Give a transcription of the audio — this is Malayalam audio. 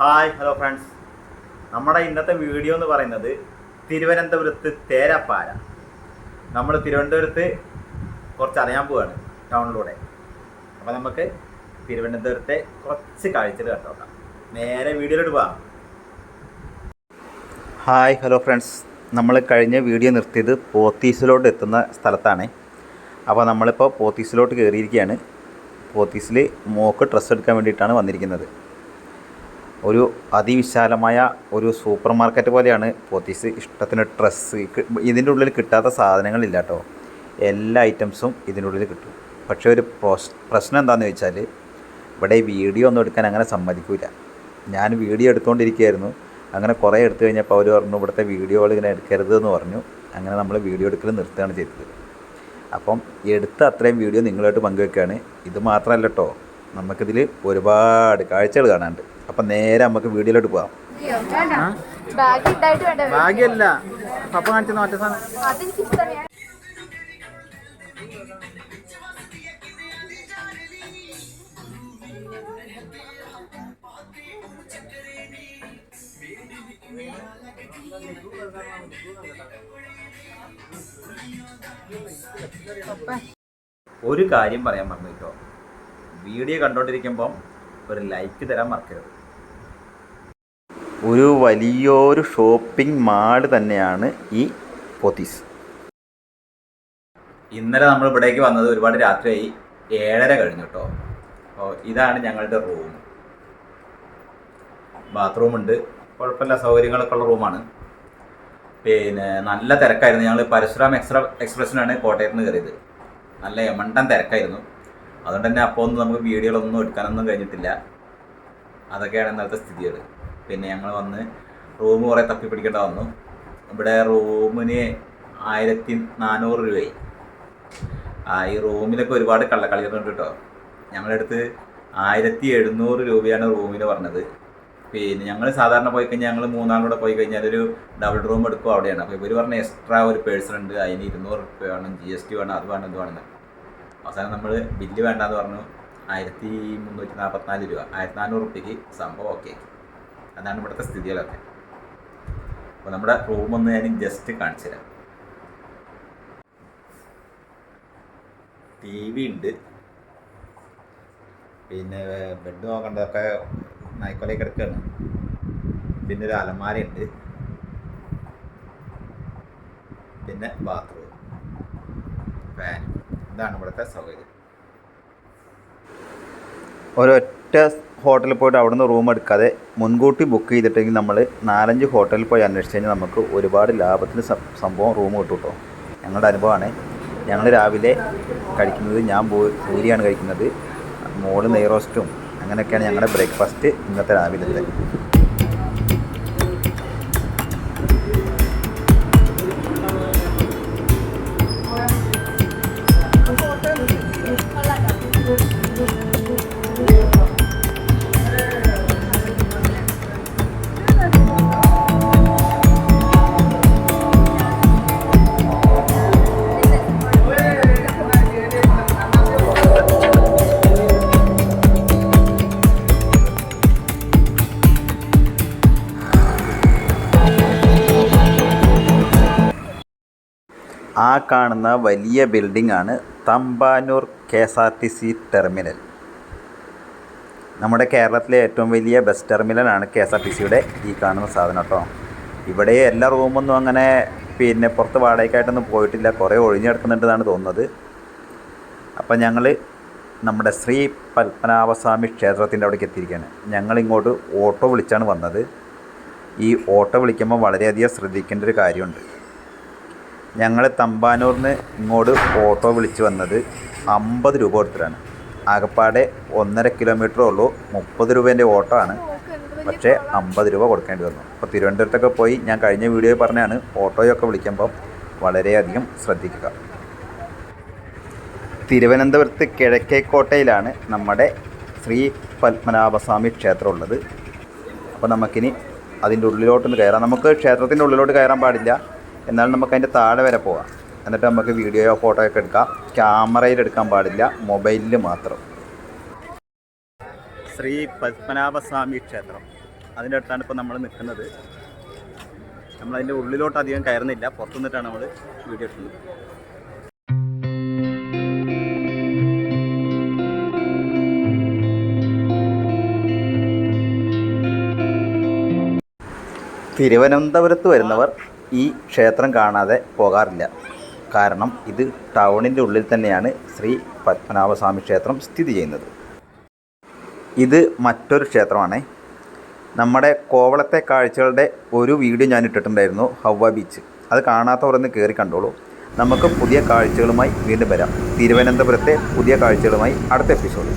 ഹായ് ഹലോ ഫ്രണ്ട്സ് നമ്മുടെ ഇന്നത്തെ വീഡിയോ എന്ന് പറയുന്നത് തിരുവനന്തപുരത്ത് തേരപ്പാല നമ്മൾ തിരുവനന്തപുരത്ത് കുറച്ച് അറിയാൻ പോവാണ് ടൗണിലൂടെ അപ്പോൾ നമുക്ക് തിരുവനന്തപുരത്തെ കുറച്ച് കാഴ്ചകൾ കണ്ടോക്കാം നേരെ വീഡിയോയിലോട്ട് പോവാം. ഹായ് ഹലോ ഫ്രണ്ട്സ് നമ്മൾ കഴിഞ്ഞ വീഡിയോ നിർത്തിയത് പോത്തീസിലോട്ട് എത്തുന്ന സ്ഥലത്താണ്. അപ്പോൾ നമ്മളിപ്പോൾ പോത്തീസിലോട്ട് കയറിയിരിക്കുകയാണ് പോത്തീസിൽ മോക്ക് ഡ്രസ്സ് എടുക്കാൻ വേണ്ടിയിട്ടാണ് വന്നിരിക്കുന്നത്. ഒരു അതിവിശാലമായ ഒരു സൂപ്പർ മാർക്കറ്റ് പോലെയാണ് പോത്തീസ്. ഇഷ്ടത്തിന് ഡ്രസ്സ് ഇതിന്റെ ഉള്ളിൽ കിട്ടാത്ത സാധനങ്ങളില്ല കേട്ടോ എല്ലാ ഐറ്റംസും ഇതിന്റെ ഉള്ളിൽ കിട്ടും. പക്ഷേ ഒരു പ്രശ്നം എന്താണെന്ന് ചോദിച്ചാൽ ഇവിടെ വീഡിയോ ഒന്നും എടുക്കാൻ അങ്ങനെ സമ്മതിക്കില്ല ഞാൻ വീഡിയോ എടുത്തുകൊണ്ടിരിക്കുകയായിരുന്നു അങ്ങനെ കുറേ എടുത്തു കഴിഞ്ഞപ്പോൾ അവർ പറഞ്ഞു ഇവിടുത്തെ വീഡിയോകൾ ഇങ്ങനെ എടുക്കരുത് എന്ന് പറഞ്ഞു. അങ്ങനെ നമ്മൾ വീഡിയോ എടുക്കൽ നിർത്തുകയാണ് ചെയ്തത്. അപ്പം എടുത്ത അത്രയും വീഡിയോ നിങ്ങളായിട്ട് പങ്കുവെക്കുകയാണ് ഇത് മാത്രമല്ല കേട്ടോ നമുക്കിതിൽ ഒരുപാട് കാഴ്ചകൾ കാണാനുണ്ട്. അപ്പം നേരെ നമുക്ക് വീഡിയോയിലോട്ട് പോകാം ഭാഗ്യല്ല പപ്പ കാണിച്ചെന്ന മറ്റേ സാധനം. ഒരു കാര്യം പറയാൻ മറന്നു കേട്ടോ. വീഡിയോ കണ്ടോണ്ടിരിക്കുമ്പം ഒരു ലൈക്ക് തരാൻ മറക്കരുത്. ഒരു വലിയൊരു ഷോപ്പിംഗ് മാൾ തന്നെയാണ് ഈ പോത്തീസ് ഇന്നലെ നമ്മൾ ഇവിടേക്ക് വന്നത് ഒരുപാട് രാത്രിയായി. ഏഴര കഴിഞ്ഞു കേട്ടോ അപ്പോൾ ഇതാണ് ഞങ്ങളുടെ റൂം ബാത്റൂം ഉണ്ട്. കുഴപ്പമില്ല സൗകര്യങ്ങളൊക്കെ ഉള്ള റൂമാണ് പിന്നെ നല്ല തിരക്കായിരുന്നു. ഞങ്ങൾ പരശുരാം എക്സ്പ്ര എക്സ്പ്രസ്സിനാണ് കോട്ടയത്ത് നിന്ന് കയറിയത്. നല്ല എമണ്ടൻ തിരക്കായിരുന്നു. അതുകൊണ്ട് തന്നെ അപ്പോൾ ഒന്നും നമുക്ക് വീഡിയോകളൊന്നും എടുക്കാനൊന്നും കഴിഞ്ഞിട്ടില്ല. അതൊക്കെയാണ് ഇന്നത്തെ സ്ഥിതികൾ പിന്നെ ഞങ്ങൾ വന്ന് റൂം കുറേ തപ്പി പിടിക്കേണ്ട വന്നു. ഇവിടെ റൂമിന് ആയിരത്തി നാനൂറ് രൂപയായി. ആ ഈ റൂമിലൊക്കെ ഒരുപാട് കള്ളക്കളികളുണ്ട് കേട്ടോ ഞങ്ങളടുത്ത് ആയിരത്തി എഴുന്നൂറ് രൂപയാണ് റൂമിന് പറഞ്ഞത്. പിന്നെ ഞങ്ങൾ സാധാരണ പോയി കഴിഞ്ഞാൽ ഞങ്ങൾ മൂന്നാളൂടെ പോയി കഴിഞ്ഞാൽ ഒരു ഡബിൾ റൂം എടുക്കും അവിടെയാണ്. അപ്പോൾ ഇവർ പറഞ്ഞ എക്സ്ട്രാ ഒരു പേഴ്സൺ ഉണ്ട്. അതിന് ഇരുന്നൂറ് റുപ്യ വേണം ജി എസ് ടി വേണം അത് വേണം ഇത് വേണം. അവസാനം നമ്മൾ ബില്ല് വേണ്ടാന്ന് പറഞ്ഞു. ആയിരത്തി മുന്നൂറ്റി നാൽപ്പത്തിനാല് രൂപ. ആയിരത്തി നാനൂറ് റുപ്യക്ക് സംഭവം ഓക്കെ അതാണ് ഇവിടുത്തെ സ്ഥിതികളൊക്കെ. അപ്പോൾ നമ്മുടെ റൂമൊന്ന് ഞാൻ ജസ്റ്റ് കാണിച്ചു തരാം. ടി വി ഉണ്ട്. പിന്നെ ബെഡ് നോക്കേണ്ടതൊക്കെ നായ്ക്കൊലയിൽ കിടക്കുകയാണ് പിന്നെ ഒരു അലമാര ഉണ്ട്. പിന്നെ ബാത്റൂം ഫാൻ ഇതാണ് ഇവിടുത്തെ സൗകര്യം. ഒരൊറ്റ ഹോട്ടലിൽ പോയിട്ട് അവിടുന്ന് റൂം എടുക്കാതെ മുൻകൂട്ടി ബുക്ക് ചെയ്തിട്ടെങ്കിൽ നമ്മൾ നാലഞ്ച് ഹോട്ടലിൽ പോയി അന്വേഷിച്ച് കഴിഞ്ഞാൽ നമുക്ക് ഒരുപാട് ലാഭത്തിന് സംഭവം റൂം കിട്ടും കേട്ടോ. ഞങ്ങളുടെ അനുഭവമാണ്. ഞങ്ങൾ രാവിലെ കഴിക്കുന്നത് ഞാൻ പൂരിയാണ് കഴിക്കുന്നത്. മോൾ നെയ്റോസ്റ്റും അങ്ങനെയൊക്കെയാണ് ഞങ്ങളുടെ ബ്രേക്ക്ഫാസ്റ്റ് ഇന്നത്തെ രാവിലത്തെ. ആ കാണുന്ന വലിയ ബിൽഡിംഗ് ആണ് Thampanoor K S R T C terminal. നമ്മുടെ കേരളത്തിലെ ഏറ്റവും വലിയ ബസ് ടെർമിനലാണ് കെ എസ് ആർ ടി സിയുടെ ഈ കാണുന്ന സാധനം കേട്ടോ. ഇവിടെ എല്ലാ റൂമൊന്നും അങ്ങനെ പിന്നെ പുറത്ത് വാടകയ്ക്കായിട്ടൊന്നും പോയിട്ടില്ല. കുറേ ഒഴിഞ്ഞു കിടക്കുന്നുണ്ടെന്നാണ് തോന്നുന്നത്. അപ്പം ഞങ്ങൾ നമ്മുടെ ശ്രീ പത്മനാഭസ്വാമി ക്ഷേത്രത്തിന്റെ അവിടേക്ക് എത്തിയിരിക്കുകയാണ്. ഞങ്ങൾ ഇങ്ങോട്ട് ഓട്ടോ വിളിച്ചാണ് വന്നത്. ഈ ഓട്ടോ വിളിക്കുമ്പോൾ വളരെയധികം ശ്രദ്ധിക്കേണ്ട ഒരു കാര്യമുണ്ട്. ഞങ്ങൾ നിന്ന് ഇങ്ങോട്ട് ഓട്ടോ വിളിച്ച് വന്നത് അമ്പത് രൂപ കൊടുത്തിട്ടാണ്. ആകപ്പാടെ ഒന്നര കിലോമീറ്ററേ ഉള്ളൂ. മുപ്പത് രൂപേന്റെ ഓട്ടോ ആണ്. പക്ഷേ അമ്പത് രൂപ കൊടുക്കേണ്ടി വന്നു. അപ്പോൾ തിരുവനന്തപുരത്തൊക്കെ പോയി ഞാൻ കഴിഞ്ഞ വീഡിയോയിൽ പറഞ്ഞാണ് ഓട്ടോയൊക്കെ വിളിക്കുമ്പം വളരെയധികം ശ്രദ്ധിക്കുക. തിരുവനന്തപുരത്ത് കിഴക്കേക്കോട്ടയിലാണ് നമ്മുടെ ശ്രീ പത്മനാഭസ്വാമി ക്ഷേത്രം ഉള്ളത്. അപ്പോൾ നമുക്കിനി അതിന്റെ ഉള്ളിലോട്ടൊന്ന് കയറാം. നമുക്ക് ക്ഷേത്രത്തിന്റെ ഉള്ളിലോട്ട് കയറാൻ പാടില്ല. എന്നാൽ നമുക്ക് അതിന്റെ താഴെ വരെ പോവാം. എന്നിട്ട് നമുക്ക് വീഡിയോയോ ഫോട്ടോയോ ഒക്കെ എടുക്കാം. ക്യാമറയിൽ എടുക്കാൻ പാടില്ല മൊബൈലിൽ മാത്രം. ശ്രീ പത്മനാഭസ്വാമി ക്ഷേത്രം. അതിന്റെ അടുത്താണ് ഇപ്പോൾ നമ്മൾ നിൽക്കുന്നത്. നമ്മളതിന്റെ ഉള്ളിലോട്ട് അധികം കയറുന്നില്ല. പുറത്തു നിന്നിട്ടാണ് നമ്മൾ വീഡിയോ എടുക്കുന്നത്. തിരുവനന്തപുരത്ത് വരുന്നവർ ഈ ക്ഷേത്രം കാണാതെ പോകാറില്ല. കാരണം ഇത് ടൗണിന്റെ ഉള്ളിൽ തന്നെയാണ് ശ്രീ പത്മനാഭസ്വാമി ക്ഷേത്രം സ്ഥിതി ചെയ്യുന്നത്. ഇത് മറ്റൊരു ക്ഷേത്രമാണ്. നമ്മുടെ കോവളത്തെ കാഴ്ചകളുടെ ഒരു വീഡിയോ ഞാൻ ഇട്ടിട്ടുണ്ടായിരുന്നു ഹവ ബീച്ച്. അത് കാണാത്തവരൊന്ന് കയറി കണ്ടോളൂ. നമുക്ക് പുതിയ കാഴ്ചകളുമായി വീണ്ടും വരാം. തിരുവനന്തപുരത്തെ പുതിയ കാഴ്ചകളുമായി അടുത്ത എപ്പിസോഡ്